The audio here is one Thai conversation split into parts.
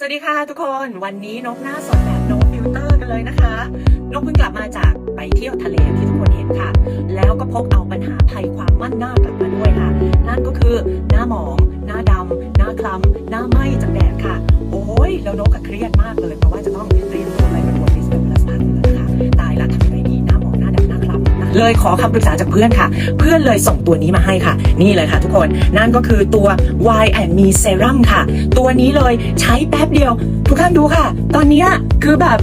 สวัสดีค่ะทุกคนวันนี้นกหน้าสดแบบนกฟิลเตอร์กันเลยนะคะ นกเพิ่งกลับมาจากไปเที่ยวทะเลที่ทุกคนเห็นค่ะ แล้วก็พกเอาปัญหาภัยความมั่นหน้ากลับมาด้วยค่ะ นั่นก็คือหน้าหมอง หน้าดำหน้าคล้ำหน้าไหม้จากแดดค่ะ โอ้ยแล้วนกก็เครียดมากเลย เลยขอคำปรึกษาจากเพื่อนค่ะ เพื่อนเลยส่งตัวนี้มาให้ค่ะ นี่เลยค่ะทุกคน นั่นก็คือตัว Y and Me Serum ค่ะ ตัวนี้เลยใช้แป๊บเดียว ทุกท่านดูค่ะ ตอนนี้คือแบบ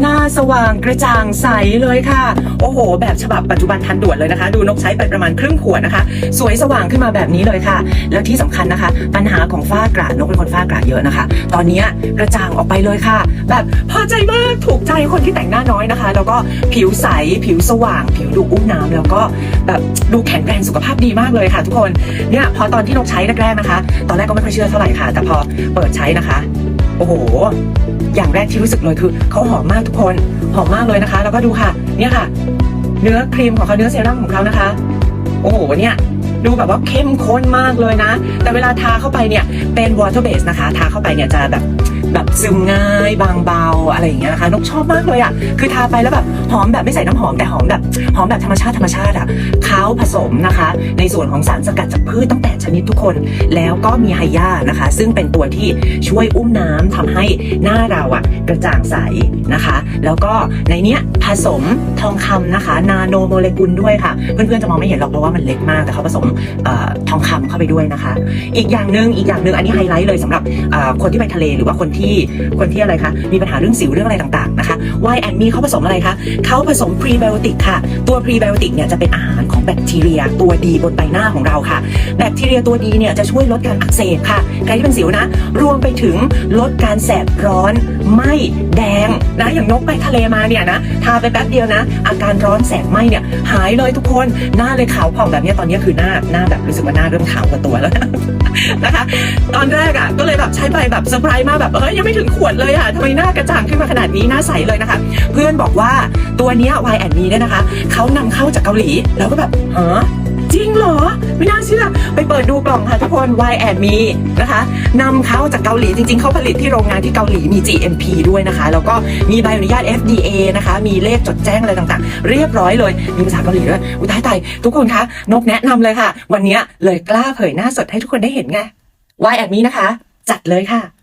หน้าสว่างกระจ่างใสเลยค่ะ โอ้โห แบบฉบับปัจจุบันทันด่วนเลยนะคะ ดูนกใช้ไปประมาณครึ่งขวดนะคะ สวยสว่างขึ้นมาแบบนี้เลยค่ะ แล้วที่สำคัญนะคะ ปัญหาของฝ้ากระนกเป็นคนฝ้ากระเยอะนะคะ ตอนนี้กระจ่างออกไปเลยค่ะ แบบพอใจมากถูกใจคนที่แต่งหน้าน้อยนะคะ แล้วก็ผิวใสผิวสว่าง ผิวดูอุ้มน้ำแล้วก็แบบดูแข็งแรงสุขภาพดีมากเลยค่ะทุกคนเนี่ยพอตอนที่นกใช้แรกๆนะคะ ตอนแรกก็ไม่ค่อยเชื่อเท่าไหร่ค่ะ แต่พอเปิดใช้นะคะ โอ้โห อย่างแรกที่รู้สึกเลยคือเขาหอมมากทุกคนหอมมากเลยนะคะ แล้วก็ดูค่ะ เนี่ยค่ะ เนื้อครีมของเขาเนื้อเซรั่มของเขานะคะ โอ้โหเนี่ยดูแบบว่าเข้มข้นมากเลยนะ แต่เวลาทาเข้าไปเนี่ยเป็นวอเตอร์เบสนะคะ ทาเข้าไปเนี่ยจะแบบ แบบซึมง่ายบางเบาอะไรอย่างเงี้ยนะคะนกชอบมากเลยอะ่ะคือทาไปแล้วแบบหอมแบบไม่ใส่น้ำหอมแต่หอมแบบหอมแบบธรรมชาติธรรมชาติอะ่ะเขาผสมนะคะ ในส่วนของสารสกัดจากพืชตั้งแต่ชนิดทุกคน แล้วก็มีไฮยานะคะ ซึ่งเป็นตัวที่ช่วยอุ้มน้ำทำให้หน้าเราอะกระจ่างใสนะคะ แล้วก็ในเนี้ยผสมทองคำนะคะ นาโนโมเลกุลด้วยค่ะ เพื่อนๆจะมองไม่เห็นหรอกเพราะว่ามันเล็กมากแต่เขาผสมออทองคำเข้าไปด้วยนะคะ อีกอย่างหนึ่งอีกอย่างหนึ่งอันนี้ไฮไลท์เลยสำหรับคนที่ไปทะเลหรือว่าคนที่คนที่อะไรคะมีปัญหาเรื่องสิวเรื่องอะไรต่างๆนะคะ Y and Me เขาผสมอะไรคะเขาผสมพรีไบโอติกค่ะ ตัวพรีไบโอติกเนี่ยจะเป็นอาหารของแบคทีเรีย ตัวดีบนใบหน้าของเราค่ะ แบคทีเรียตัวดีเนี่ยจะช่วยลดการอักเสบค่ะใครที่เป็นสิวนะ รวมไปถึงลดการแสบร้อนไหมแดงนะอย่างนกไปทะเลมาเนี่ยนะทาไปแป๊บเดียวนะ อาการร้อนแสบไหมเนี่ยหายเลยทุกคนหน้าเลยขาวผ่องแบบนี้ตอนนี้คือหน้าหน้าแบบรู้สึกว่าหน้าเริ่มขาวกว่าตัวแล้วนะคะ ตอนแรกอะก็เลยแบบใช้ไปแบบเซอร์ไพรส์มากแบบเอ้ยยังไม่ถึงขวดเลยอะทำไมหน้ากระจ่างขึ้นมาขนาดนี้หน้าใสเลยนะคะ เพื่อนบอกว่าตัวเนี้ย Y and Me เนี่ยนะคะเขานำเข้าจากเกาหลีแล้วก็แบบฮะจริงเหรอ ไม่น่าเชื่อ ไปเปิดดูกล่องค่ะทุกคน Y and Me นะคะนำเข้าจากเกาหลีจริง ๆ เขาผลิตที่โรงงานที่เกาหลีมี GMP ด้วยนะคะ แล้วก็มีใบอนุญาต FDA นะคะ มีเลขจดแจ้งอะไรต่างๆ เรียบร้อยเลย มีภาษาเกาหลีด้วย อุยตายตายทุกคนคะ นกแนะนำเลยค่ะ วันเนี้ยเลยกล้าเผยหน้าสดให้ทุกคนได้เห็นไง Y and Me นะคะ จัดเลยค่ะ